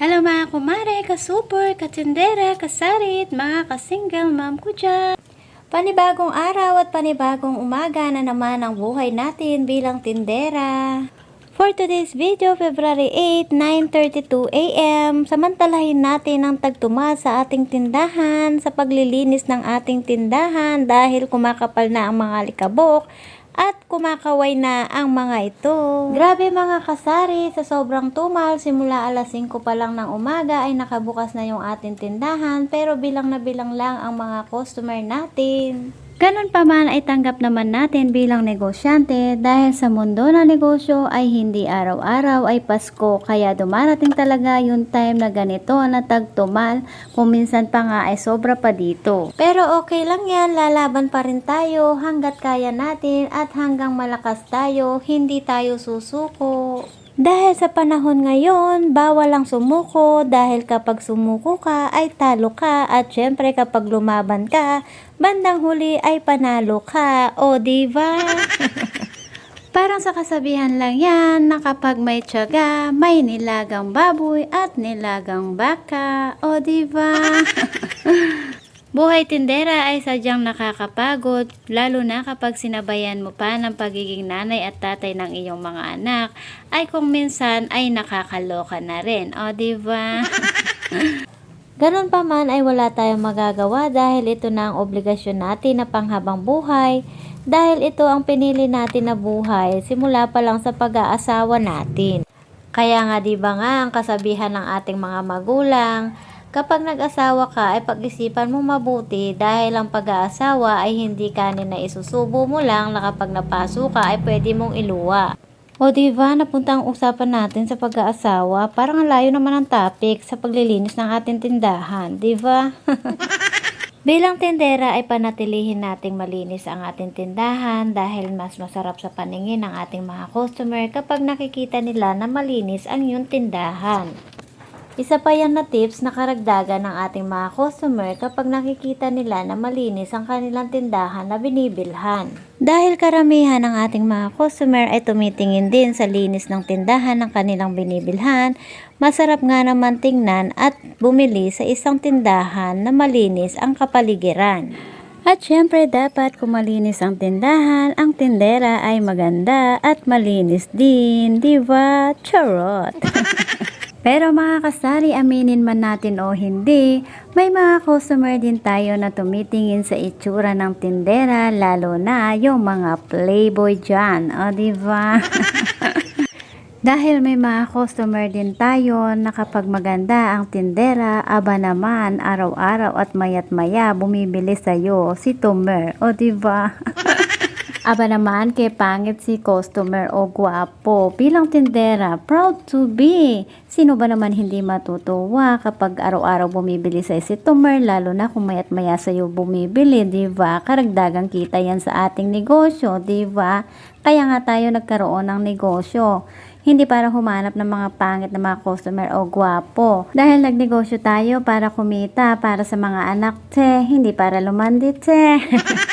Hello mga kumare, ka-super, katindera, kasarit, mga ka-single mom ko dyan. Panibagong araw at panibagong umaga na naman ang buhay natin bilang tindera. For today's video, February 8, 9.32 a.m., samantalahin natin ang tagtuma sa ating tindahan sa paglilinis ng ating tindahan dahil kumakapal na ang mga likabok at kumakaway na ang mga ito. Grabe mga kasari, sa sobrang tumal, simula alas 5 pa lang ng umaga ay nakabukas na yung ating tindahan pero bilang na bilang lang ang mga customer natin. Ganon pa man ay tanggap naman natin bilang negosyante dahil sa mundo ng negosyo ay hindi araw-araw ay Pasko kaya dumarating talaga yung time na ganito na tagtumal kung minsan pa nga ay sobra pa dito. Pero okay lang yan, lalaban pa rin tayo hanggat kaya natin at hanggang malakas tayo, hindi tayo susuko. Dahil sa panahon ngayon, bawal ang sumuko dahil kapag sumuko ka ay talo ka at syempre kapag lumaban ka, bandang huli ay panalo ka. O diba? Parang sa kasabihan lang yan na kapag may tiyaga, may nilagang baboy at nilagang baka. O diba? Buhay tindera ay sadyang nakakapagod, lalo na kapag sinabayan mo pa ng pagiging nanay at tatay ng iyong mga anak, ay kung minsan ay nakakaloka na rin. O, di ba? Ganun pa man ay wala tayong magagawa dahil ito na ang obligasyon natin na panghabang buhay dahil ito ang pinili natin na buhay simula pa lang sa pag-aasawa natin. Kaya nga di ba nga ang kasabihan ng ating mga magulang, Kapag nag-asawa ka ay pag-isipan mo mabuti dahil ang pag-aasawa ay hindi kanin na isusubo mo lang na kapag napasok ka ay pwede mong iluwa. O diba, napunta ang usapan natin sa pag-aasawa, parang ang layo naman ang topic sa paglilinis ng ating tindahan, diba? Bilang tindera ay panatilihin nating malinis ang ating tindahan dahil mas masarap sa paningin ng ating mga customer kapag nakikita nila na malinis ang iyong tindahan. Isa pa yan na tips na karagdagan ng ating mga customer kapag nakikita nila na malinis ang kanilang tindahan na binibilhan. Dahil karamihan ng ating mga customer ay tumitingin din sa linis ng tindahan ng kanilang binibilhan, masarap nga naman tingnan at bumili sa isang tindahan na malinis ang kapaligiran. At syempre dapat kung malinis ang tindahan, ang tindera ay maganda at malinis din, di ba? Charot! Pero mga kasari, aminin man natin o hindi, may mga customer din tayo na tumitingin sa itsura ng tindera, lalo na yung mga playboy dyan. O, diba? Dahil may mga customer din tayo na kapag maganda ang tindera, aba naman araw-araw at mayat-maya bumibili sa'yo si Tomer. O, diba? Aba naman kay pangit si customer o guwapo bilang tindera, proud to be. Sino ba naman hindi matutuwa kapag araw-araw bumibili sa si Tomer lalo na kung mayat maya sa'yo bumibili, di ba? Karagdagang kita yan sa ating negosyo, di ba? Kaya nga tayo nagkaroon ng negosyo. Hindi para humanap ng mga pangit na mga customer o guwapo. Dahil nagnegosyo tayo para kumita para sa mga anak, te. Hindi para lumandi, te.